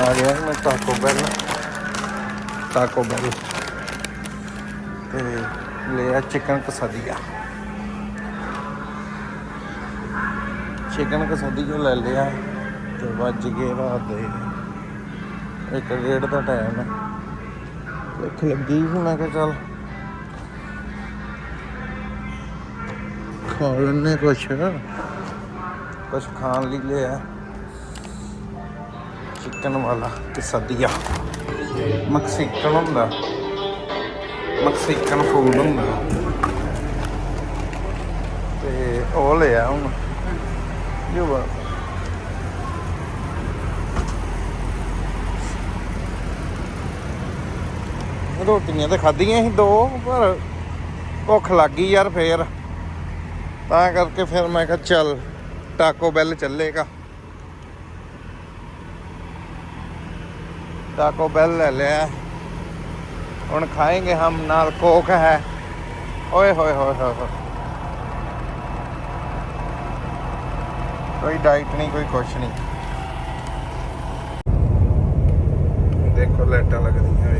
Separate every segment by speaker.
Speaker 1: ਆ ਗਿਆ ਮੈਂ ਟਾਕੋ ਬੈਲ। ਟਾਕੋ ਬੈਲ। ਤੇ ਲਿਆ ਚਿਕਨ ਕਸਾਦੀਆ। ਚਿਕਨ ਕਸਾਦੀਆ ਲੈ ਲਿਆ ਤੇ ਵੱਜ ਗਏ ਰਾਤ ਦੇ। ਇੱਕ ਡੇਢ ਦਾ ਟਾਈਮ ਹੈ। ਭੁੱਖ ਲੱਗੀ ਸੀ, ਮੈਂ ਚੱਲ। ਖਾ ਲੈਣੇ ਕੁਛ। ਕੁਛ ਖਾਣ ਲਈ ਲਿਆ। ਚਿਕਨ ਵਾਲਾ ਕਸਾਦੀਆ ਮੈਕਸੀਕਨ ਹੁੰਦਾ। ਮੈਕਸੀਕਨ ਫੂਡ ਹੁੰਦਾ। ਤੇ ਉਹ ਲਿਆ ਹੁਣ। ਜੋ ਵਾ। ਰੋਟੀਆਂ ਤਾਂ ਖਾਧੀਆਂ ਸੀ ਦੋ, ਪਰ ਭੁੱਖ ਲੱਗ ਗਈ ਯਾਰ ਫੇਰ। ਤਾਂ ਕਰਕੇ ਫਿਰ ਮੈਂ ਕਿਹਾ ਚੱਲ, ਟਾਕੋ ਬੈਲ ਚੱਲੇਗਾ। टाको बेल ले लिया ਹੁਣ ਖਾਏਗੇ ਹਮ ਨਾਲ ਕੋਕ ਹੈ। ਓਏ ਹੋਏ ਹੋਏ ਹੋਏ ਕੋਈ ਡਾਈਟ ਨਹੀਂ, ਕੋਈ ਕੁਛ ਨਹੀਂ। ਦੇਖੋ ਲੈਟਾਂ ਲੱਗਦੀਆਂ।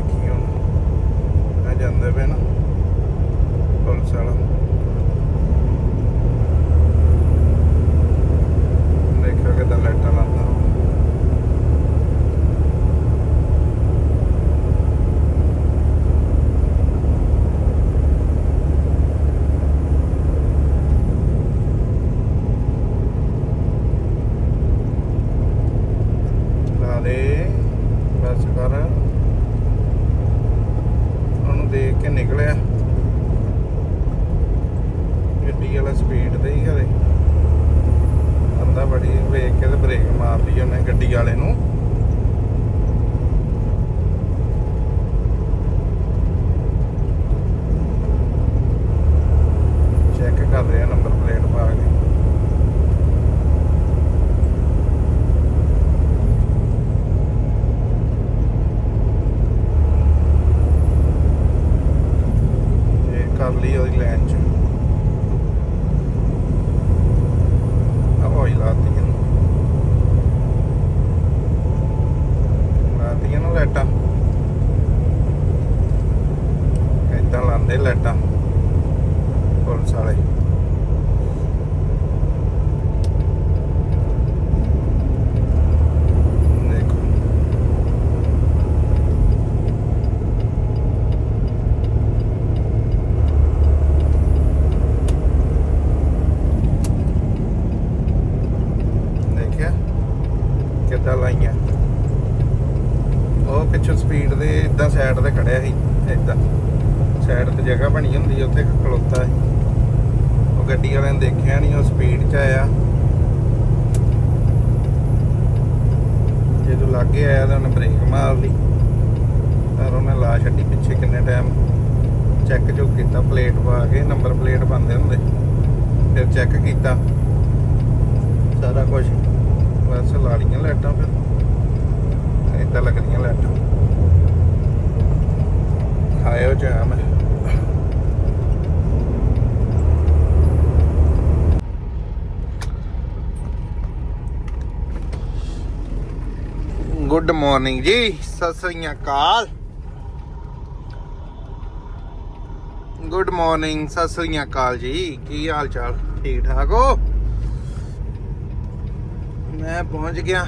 Speaker 1: 80 ਵਾਲਾ ਸਪੀਡ ਤੇ ਹੀ ਘਰੇ ਅੰਦਾ ਬੜੀ ਵੇਖ ਕੇ ਤੇ ਬ੍ਰੇਕ ਮਾਰ ਲਈ ਉਹਨੇ ਗੱਡੀ ਵਾਲੇ ਨੂੰ। லேட்டா ਦੇਖਿਆ ਨਹੀਂ ਉਹ ਸਪੀਡ 'ਚ ਆਇਆ। ਜਦੋਂ ਲੱਗੇ ਆਇਆ ਤਾਂ ਉਹਨੇ ਬ੍ਰੇਕ ਮਾਰ ਲਈ। ਪਰ ਉਹਨੇ ਲਾ ਛੱਡੀ ਪਿੱਛੇ ਕਿੰਨੇ ਟਾਈਮ ਚੈੱਕ ਜੋ ਕੀਤਾ ਪਲੇਟ ਪਾ ਕੇ ਨੰਬਰ ਪਲੇਟ ਪਾਉਂਦੇ ਹੁੰਦੇ। ਫਿਰ ਚੈੱਕ ਕੀਤਾ। ਸਾਰਾ ਕੁਝ ਬਸ ਲਾ ਲਈਆਂ ਲਾਈਟਾਂ ਫਿਰ। ਏਦਾਂ ਲੱਗਦੀਆਂ ਲਾਈਟਾਂ। ਆਇਓ ਜਾਮ। ਗੁੱਡ ਮਾਰਨਿੰਗ ਜੀ, ਸਤਿ ਸ੍ਰੀ ਅਕਾਲ। ਗੁੱਡ ਮਾਰਨਿੰਗ ਸਤਿ ਸ੍ਰੀ ਅਕਾਲ ਜੀ, ਕੀ ਹਾਲ ਚਾਲ, ਠੀਕ ਠਾਕ ਹੋ? ਮੈਂ ਪਹੁੰਚ ਗਿਆ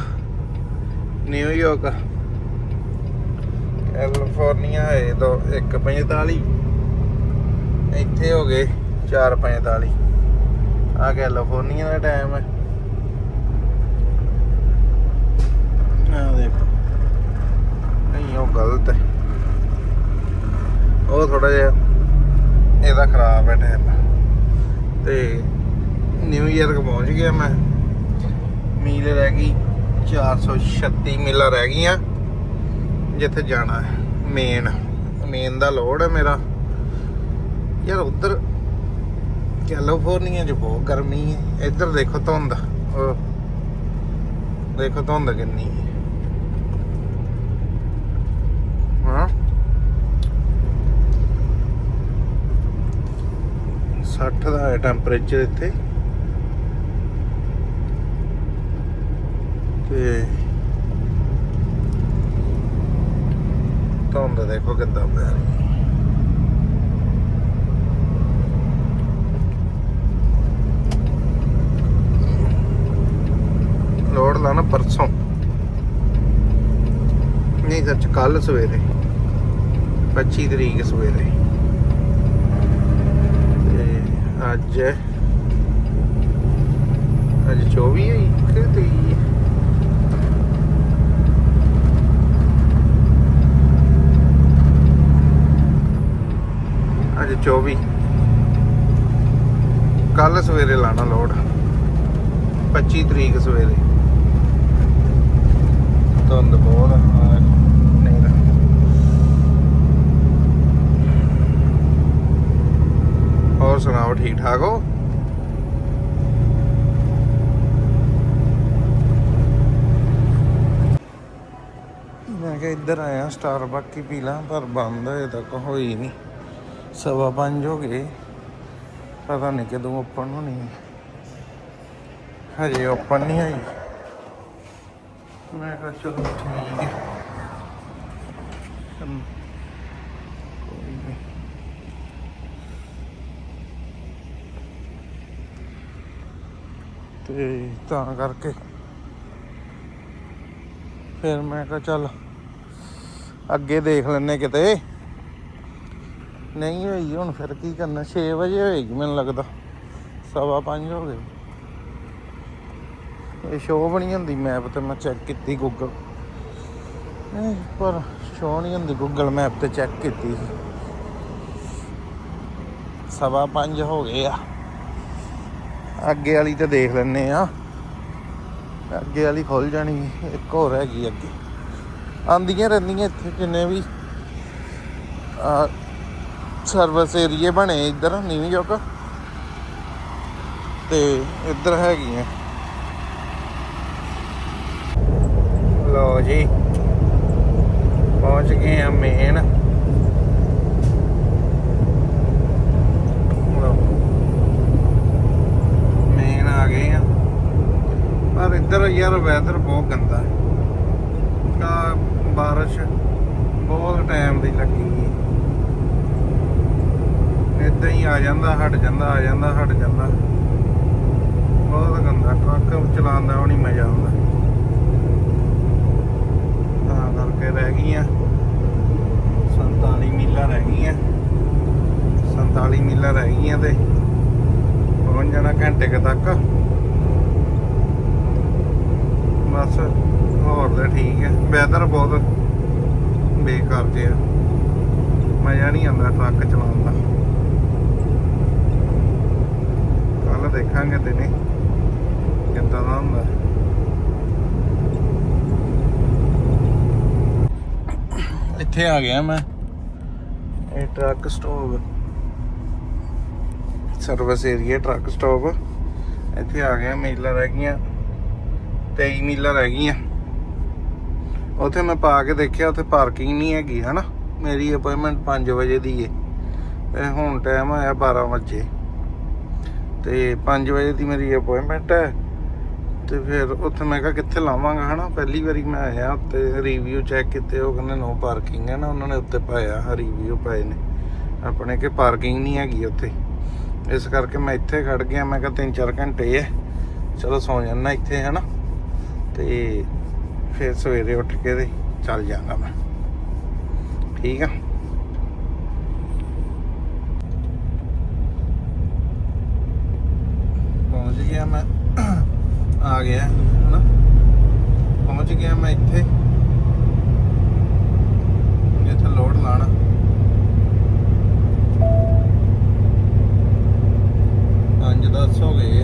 Speaker 1: ਨਿਊਯਾਰਕ ਕੈਲੀਫੋਰਨੀਆ ਹੈ ਤੋਂ 1:45 ਇੱਥੇ ਹੋ ਗਏ 4:45 ਆ ਕੈਲੀਫੋਰਨੀਆ ਦਾ ਟਾਈਮ ਹੈ। ਆ ਦੇਖੋ। ਨਹੀਂ, ਉਹ ਗਲਤ ਹੈ। ਉਹ ਥੋੜਾ ਜਿਹਾ ਇਹਦਾ ਖਰਾਬ ਹੈ ਟਾਈਮ। ਤੇ ਨਿਊ ਇਅਰ ਪਹੁੰਚ ਗਿਆ ਮੈਂ। ਮੀਲ ਰਹਿ ਗਈ 436 ਮੀਲਾਂ ਰਹਿ ਗਈਆਂ। ਜਿੱਥੇ ਜਾਣਾ ਹੈ ਮੇਨ ਮੇਨ ਦਾ ਲੋਡ ਹੈ ਮੇਰਾ। ਯਾਰ ਉਧਰ ਕੈਲੀਫੋਰਨੀਆ 'ਚ ਬਹੁਤ ਗਰਮੀ ਹੈ। ਇੱਧਰ ਦੇਖੋ ਧੁੰਦ। ਦੇਖੋ ਧੁੰਦ ਕਿੰਨੀ ਹੈ। ਹਾਂ 60 ਦਾ ਹੈ ਟੈਂਪਰੇਚਰ ਇੱਥੇ ਤੇ ਧੁੰਦ ਦੇਖੋ ਕਿੱਦਾਂ ਪੈ ਰਹੀ ਹੈ। ਲੋੜ ਲਾ ਨਾ ਪਰਸੋਂ ਨਹੀਂ ਸੱਚ ਕੱਲ ਸਵੇਰੇ 25 ਤਰੀਕ ਸਵੇਰੇ। ਤੇ ਅੱਜ ਅੱਜ 24 ਹੈ ਕਿ 23 ਅੱਜ 24 ਕੱਲ ਸਵੇਰੇ ਲਾਣਾ ਲੋਡ। 25 ਤਰੀਕ ਸਵੇਰੇ। ਧੁੰਦ ਬਹੁਤ ਆ ਆਹ ਨਹੀਂ ਤਾਂ ਹੋਰ ਸੁਣਾਓ, ਠੀਕ ਠਾਕ ਹੋ? ਮੈਂ ਕਿਹਾ ਇੱਧਰ ਆਇਆ ਸਟਾਰਬਕ ਹੀ ਪੀ ਲਾਂ, ਪਰ ਬੰਦ ਹਜੇ ਤੱਕ ਹੋਈ ਨਹੀਂ। ਸਵਾ ਪੰਜ ਹੋ ਗਏ। ਪਤਾ ਨਹੀਂ ਕਦੋਂ ਓਪਨ ਹੋਣੀ ਹੈ। ਹਜੇ ਓਪਨ ਨਹੀਂ ਹੋਈ ਮੈਂ ਕਿਹਾ ਚਲੋ ਠੀਕ ਹੈ ਹਮ, ਕੋਈ ਨੀ। ਤੇ ਤਾਂ ਕਰਕੇ ਫਿਰ ਮੈਂ ਕਿਹਾ ਚੱਲ ਅੱਗੇ ਦੇਖ ਲੈਨੇ ਕਿਤੇ। ਨਹੀਂ ਹੋਈ ਹੁਣ ਫਿਰ ਕੀ ਕਰਨਾ 6 ਵਜੇ ਹੋਏਗੀ ਮੈਨੂੰ ਲੱਗਦਾ। ਸਵਾ ਪੰਜ ਹੋ ਗਏ। ਇਹ ਸ਼ੋਅ ਬਣੀ ਹੁੰਦੀ ਮੈਪ ਤੇ ਮੈਂ ਚੈੱਕ ਕੀਤੀ ਗੂਗਲ ਪਰ ਸ਼ੋਅ ਨਹੀਂ ਹੁੰਦੀ ਗੂਗਲ ਮੈਪ ਤੇ ਚੈੱਕ ਕੀਤੀ ਸਵਾ ਪੰਜ ਹੋ ਗਏ ਆ। ਅੱਗੇ ਵਾਲੀ ਤੇ ਦੇਖ ਲੈਨੇ ਆ। ਅੱਗੇ ਵਾਲੀ ਖੁੱਲ ਜਾਣੀ, ਇੱਕ ਹੋਰ ਹੈਗੀ ਅੱਗੇ। ਆਂਦੀਆਂ ਰਹਿੰਦੀਆਂ ਇੱਥੇ ਜਿੰਨੇ ਵੀ, ਆ ਸਰਵਿਸ ਏਰੀਏ ਬਣੇ ਇੱਧਰ, ਨੀਵੀਂ ਚੌਕ। ਤੇ ਇੱਧਰ ਹੈਗੀਆਂ। ਲਓ ਜੀ, ਪਹੁੰਚ ਗਏ ਆ ਮੇਨ ਆ ਗਏ ਆ ਪਰ ਇੱਧਰ ਯਾਰ ਵੈਦਰ ਬਹੁਤ ਗੰਦਾ ਹੈ। ਕਾ ਬਾਰਿਸ਼ ਬਹੁਤ ਟਾਈਮ ਦੀ ਲੱਗੀ ਹੈ। ਇਦਾਂ ਹੀ ਆ ਜਾਂਦਾ, ਹਟ ਜਾਂਦਾ, ਆ ਜਾਂਦਾ, ਹਟ ਜਾਂਦਾ। ਬਹੁਤ ਗੰਦਾ, ਟਰੱਕ ਚਲਾਉਣ ਦਾ ਉਹ ਨਹੀਂ ਮਜ਼ਾ ਆਉਂਦਾ। ਤਾਂ ਕਰਕੇ ਰਹਿ ਗਈਆਂ। 47 ਮੀਲਾਂ ਰਹਿ ਗਈਆਂ। 47 ਮੀਲਾਂ ਰਹਿ ਗਈਆਂ ਤੇ ਪਹੁੰਚ ਜਾਣਾ ਘੰਟੇ ਕ ਤੱਕ। ਬਸ, ਹੋਰ ਤਾਂ ਠੀਕ ਹੈ। ਵੈਦਰ ਬਹੁਤ ਬੇਕਾਰ ਜਿਹਾ। ਮਜ਼ਾ ਨਹੀਂ ਆਉਂਦਾ ਟਰੱਕ ਚਲਾਉਣ ਦਾ। ਕੱਲ ਦੇਖਾਂਗੇ ਦਿਨੇ ਕਿੱਦਾਂ ਦਾ ਹੁੰਦਾ। ਇੱਥੇ ਆ ਗਿਆ ਮੈਂ। ਇਹ truck stop service area truck stop ਇੱਥੇ ਆ ਗਿਆ, ਮੇਲਾ ਰਹਿ ਗਈਆਂ। 23 ਮੀਲਾਂ ਰਹਿ ਗਈਆਂ। ਉੱਥੇ ਮੈਂ ਪਾ ਕੇ ਦੇਖਿਆ, ਉੱਥੇ ਪਾਰਕਿੰਗ ਨਹੀਂ ਹੈਗੀ, ਹਨਾ? ਮੇਰੀ ਅਪਾਇੰਟਮੈਂਟ 5 ਵਜੇ ਦੀ ਏ। ਤੇ ਹੁਣ ਟਾਈਮ ਆਇਆ 12 ਵਜੇ। ਤੇ 5 ਵਜੇ ਦੀ ਮੇਰੀ ਅਪਾਇੰਟਮੈਂਟ ਹੈ। ਤੇ ਫਿਰ ਉੱਥੇ ਮੈਂ ਕਿਹਾ, ਕਿੱਥੇ ਲਾਵਾਂਗਾ, ਹਨਾ? ਪਹਿਲੀ ਵਾਰੀ ਮੈਂ ਆਇਆ ਉੱਤੇ ਰਿਵਿਊ ਚੈੱਕ ਕੀਤੇ, ਉਹ ਕਹਿੰਦੇ ਨੋ ਪਾਰਕਿੰਗ ਹੈ ਨਾ, ਉਹਨਾਂ ਨੇ ਉੱਤੇ ਪਾਇਆ ਰਿਵਿਊ ਪਾਏ ਨੇ। ਆਪਣੇ ਕਿ ਪਾਰਕਿੰਗ ਨਹੀਂ ਹੈਗੀ ਉੱਥੇ। ਇਸ ਕਰਕੇ ਮੈਂ ਇੱਥੇ ਖੜ ਗਿਆ, ਮੈਂ ਕਿਹਾ 3-4 ਘੰਟੇ ਹੈ ਚਲੋ ਸੌ ਜਾਣਾ ਇੱਥੇ, ਹਨਾ? ਤੇ ਫਿਰ ਸਵੇਰੇ ਉੱਠ ਕੇ ਤੇ ਚੱਲ ਜਾਗਾ ਮੈਂ। ਠੀਕ ਆ? ਪਹੁੰਚ ਗਿਆ ਮੈਂ। ਆ ਗਿਆ ਹਨਾ? ਪਹੁੰਚ ਗਿਆ ਮੈਂ ਇੱਥੇ। ਇੱਥੇ ਲੋਡ ਲਾਣਾ ਪੰਜ ਦਸ ਹੋ ਗਏ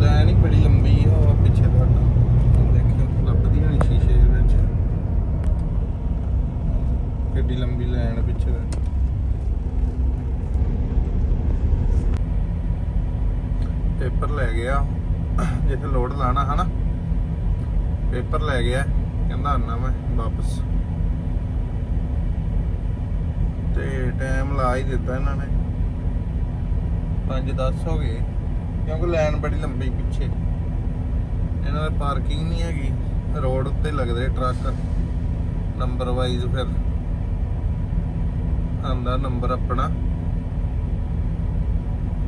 Speaker 1: ਲਾਈਨ ਹੀ ਬੜੀ ਲੰਬੀ ਆ ਉਹ ਪਿੱਛੇ ਤੱਕ ਦੇਖਿਓ ਲੱਭਦੀ ਨਹੀਂ ਸ਼ੀਸ਼ੇ ਦੇ ਵਿੱਚ ਕਿੱਡੀ ਲੰਬੀ ਲਾਈਨ ਪਿੱਛੇ ਤੱਕ ਪੇਪਰ ਲੈ ਗਿਆ ਜਿੱਥੇ ਲੋਡ ਲਾਣਾ ਹਨਾ ਪੇਪਰ ਲੈ ਗਿਆ, ਕਹਿੰਦਾ ਆਨਾ ਮੈਂ ਵਾਪਸ। ਤੇ ਟਾਈਮ ਲਾ ਹੀ ਦਿੱਤਾ ਇਹਨਾਂ ਨੇ। 5:10 ਹੋ ਗਏ, ਕਿਉਂਕਿ ਲਾਈਨ ਬੜੀ ਲੰਬੀ ਪਿੱਛੇ। ਇਹਨਾਂ ਦੀ ਪਾਰਕਿੰਗ ਨਹੀਂ ਹੈਗੀ ਰੋਡ ਉੱਤੇ ਲੱਗਦੇ ਟਰੱਕ ਨੰਬਰ ਵਾਈਜ਼ ਫਿਰ ਆਂਦਾ ਨੰਬਰ ਆਪਣਾ।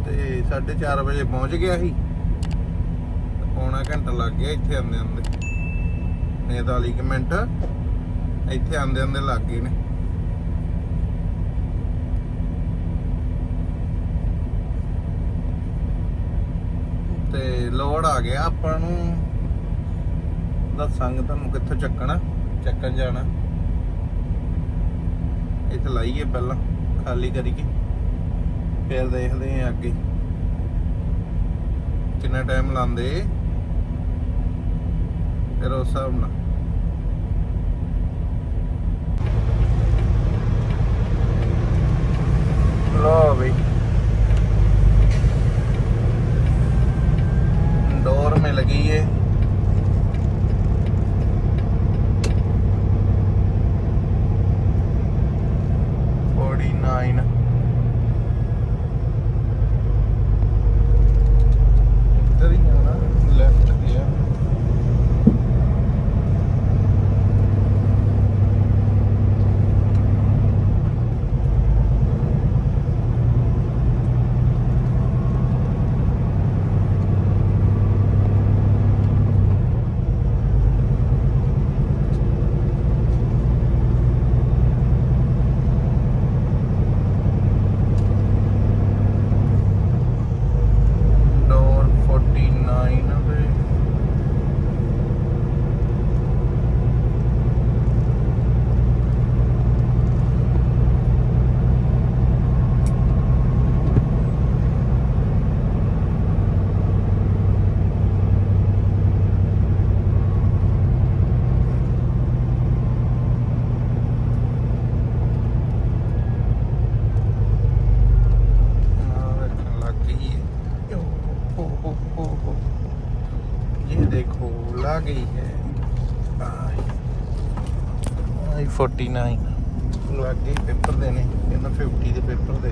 Speaker 1: ਤੇ 4:30 ਵਜੇ ਪਹੁੰਚ ਗਿਆ ਸੀ। ਪੌਣਾ ਘੰਟਾ ਲੱਗ ਗਿਆ ਇੱਥੇ ਆਂਦੇ ਆਂਦੇ 45 ਕੁ ਮਿੰਟ। ਇੱਥੇ ਆਂਦੇ ਆਂਦੇ ਲੱਗ ਗਏ ਨੇ। ਤੇ ਲੋਡ ਆ ਗਿਆ ਆਪਾਂ ਨੂੰ। ਦੱਸਾਂਗੇ ਤੁਹਾਨੂੰ ਕਿੱਥੋਂ ਚੱਕਣਾ, ਚੱਕਣ ਜਾਣਾ। ਇੱਥੇ ਲਾਈਏ ਪਹਿਲਾਂ, ਖਾਲੀ ਕਰੀਏ। ਫਿਰ ਦੇਖਦੇ ਹਾਂ ਅੱਗੇ। ਕਿੰਨਾ ਟਾਈਮ ਲਾਉਂਦੇ? ਫਿਰ ਉਸ गई है आई फोर्टी नाइन लग गई पेपर देने कहना फिफ्टी के पेपर दे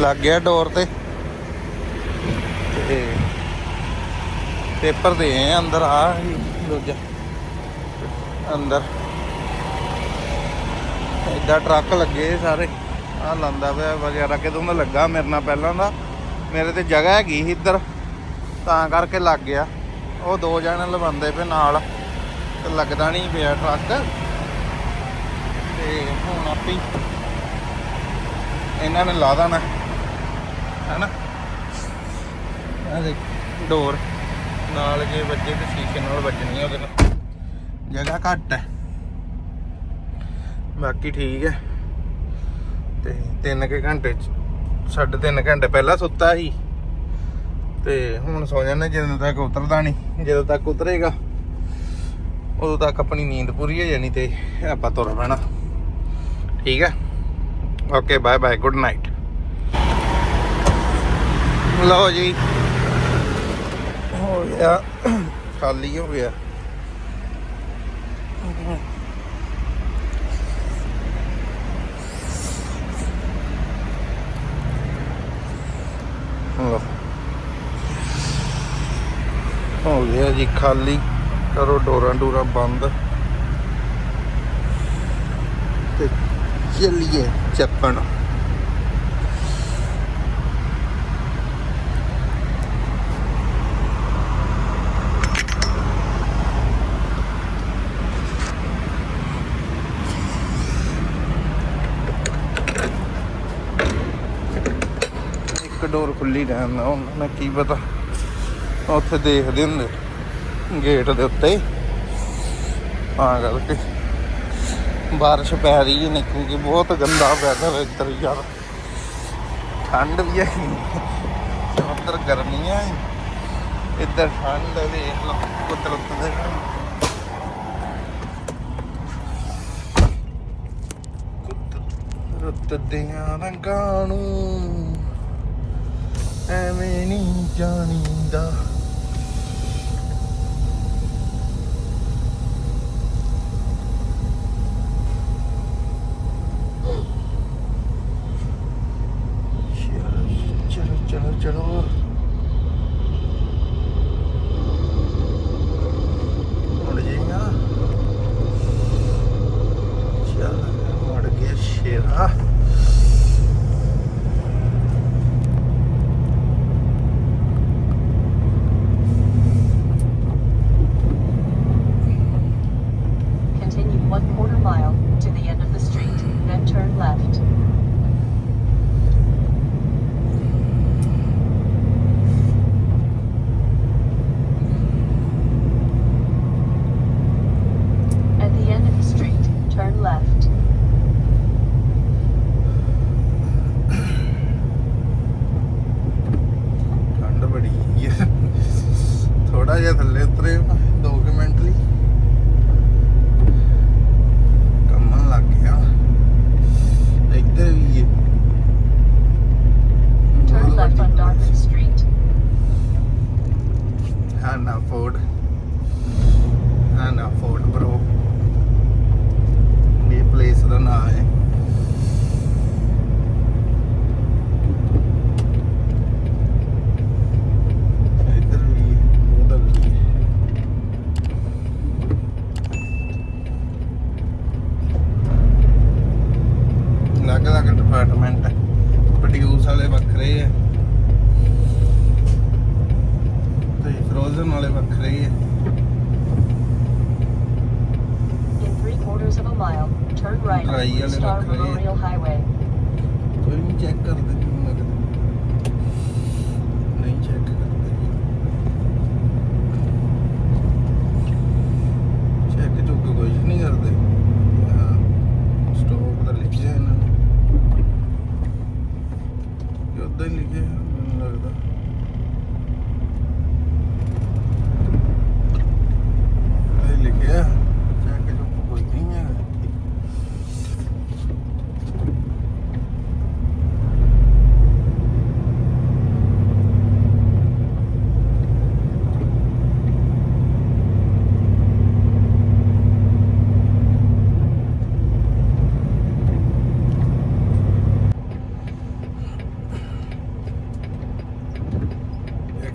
Speaker 1: ਲੱਗ ਗਿਆ ਡੋਰ ਤੇ। ਤੇ ਪੇਪਰ ਦੇ ਆਏ ਅੰਦਰ, ਆ ਦੂਜਾ। ਅੰਦਰ। ਏਦਾਂ ਟਰੱਕ ਲੱਗੇ ਸਾਰੇ। ਆ ਲੰਦਾ ਪਿਆ ਵਗੈਰਾ, ਕਿਦੋਂ ਦਾ ਲੱਗਾ ਮੇਰੇ ਨਾਲ ਪਹਿਲਾਂ ਦਾ। ਮੇਰੇ ਤੇ ਜਗ੍ਹਾ ਹੈਗੀ ਸੀ ਇੱਧਰ, ਤਾਂ ਕਰਕੇ ਲੱਗ ਗਿਆ। ਉਹ ਦੋ ਜਣੇ ਲਵਾਉਂਦੇ ਪਏ ਨਾਲ। ਤੇ ਲੱਗਦਾ ਨਹੀਂ ਪਿਆ ਟਰੱਕ। ਤੇ ਹੁਣ ਆਪੀ ਇਹਨਾਂ ਨੇ ਲਾ ਦੇਣਾ। ਹੈਨਾ? ਆ ਦੇਖ, ਡੋਰ। ਨਾਲ ਜੇ ਵੱਜੇ ਤੇ ਸ਼ੀਸ਼ੇ ਨਾਲ ਵੱਜਣੀ ਉਹਦੇ ਨਾਲ। ਜਗ੍ਹਾ ਘੱਟ ਹੈ। ਬਾਕੀ ਠੀਕ ਹੈ। ਤੇ 3 ਕੇ ਘੰਟੇ ਸਾਢੇ ਤਿੰਨ ਘੰਟੇ ਪਹਿਲਾਂ ਸੁੱਤਾ ਸੀ। ਤੇ ਹੁਣ ਸੌ ਜਾਂਦੇ ਜਦੋਂ ਤੱਕ ਉਤਰਦਾ ਨਹੀਂ, ਜਦੋਂ ਤੱਕ ਉਤਰੇਗਾ, ਉਦੋਂ ਤੱਕ ਆਪਣੀ ਨੀਂਦ ਪੂਰੀ ਹੋ ਜਾਣੀ ਤੇ ਆਪਾਂ ਤੁਰ ਪੈਣਾ। ਠੀਕ ਹੈ। Okay bye bye good night ਲਓ ਜੀ। ਹੋ ਗਿਆ। ਖਾਲੀ ਹੋ ਗਿਆ। ਹੋ ਗਿਆ ਜੀ ਖਾਲੀ। ਕਰੋ ਡੋਰਾਂ ਡੋਰਾਂ ਬੰਦ। ਤੇ ਚੱਲੀਏ ਚੱਪਣ ਡੋਰ ਖੁੱਲੀ ਰਹਿਣ ਦਾ ਉਹਨਾਂ ਨੇ ਕੀ ਪਤਾ। ਉੱਥੇ ਦੇਖਦੇ ਹੁੰਦੇ ਗੇਟ ਦੇ ਉੱਤੇ ਆ ਕਰਕੇ ਬਾਰਿਸ਼ ਪੈ ਰਹੀ ਹੈ ਨਿਕਲ ਬਹੁਤ ਗੰਦਾ ਵੈਦਰ ਇੱਧਰ ਯਾਰ। ਠੰਡ ਵੀ ਹੈ ਉੱਧਰ ਗਰਮੀ ਹੈ ਇੱਧਰ ਠੰਡ ਹੈ, ਵੇਖ ਲਓ, ਕੁਦਰਤ ਦੇ ਕੁਦਰਤ ਦੀਆਂ ਰੰਗਾਂ ਨੂੰ ਐਵੇਂ ਨਹੀਂ ਜਾਣੀਦਾ। ਚਲੋ ਚਲੋ ਚਲੋ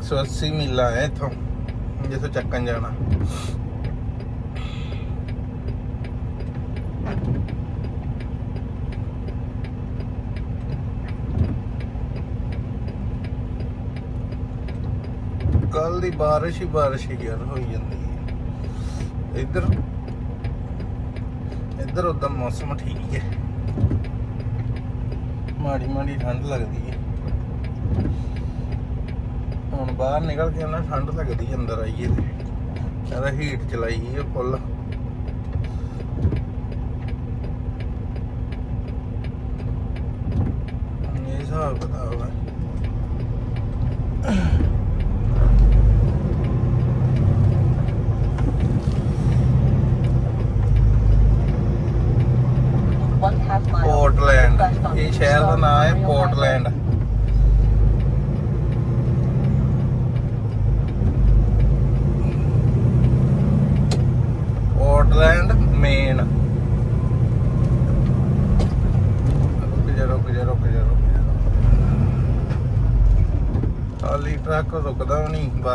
Speaker 1: 180 ਮੀਲਾਂ ਹੈ ਇਥੋਂ, ਜਿੱਥੋਂ ਚੱਕਣ ਜਾਣਾ। ਕੱਲ ਦੀ ਬਾਰਿਸ਼ ਹੀ ਬਾਰਿਸ਼ ਹੀ ਯਾਰ, ਹੋਈ ਜਾਂਦੀ ਹੈ। ਇੱਧਰ ਇੱਧਰ ਉਦੋਂ ਮੌਸਮ ਠੀਕ ਹੈ। ਮਾੜੀ ਮਾੜੀ ਠੰਡ ਲੱਗਦੀ ਹੈ। ਹੁਣ ਬਾਹਰ ਨਿਕਲ ਕੇ ਨਾ ਠੰਡ ਲੱਗਦੀ ਹੈ, ਅੰਦਰ ਆਈਏ ਤੇ। ਕਹਿੰਦਾ ਹੀਟ ਚਲਾਈ ਹੈ ਫੁੱਲ। ਇਹ ਹਿਸਾਬ ਕਿਤਾਬ ਹੈ।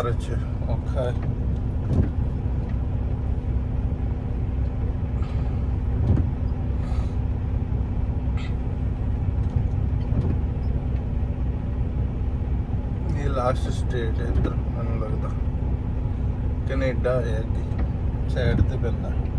Speaker 1: ਬਾਰਿਸ਼ ਚ ਔਖਾ ਹੈ ਇਹ ਲਾਸਟ ਸਟੇਟ ਹੈ ਇੱਧਰ ਮੈਨੂੰ ਲੱਗਦਾ। ਕੈਨੇਡਾ ਹੈ ਅੱਗੇ ਸਾਈਡ ਤੇ ਪੈਂਦਾ।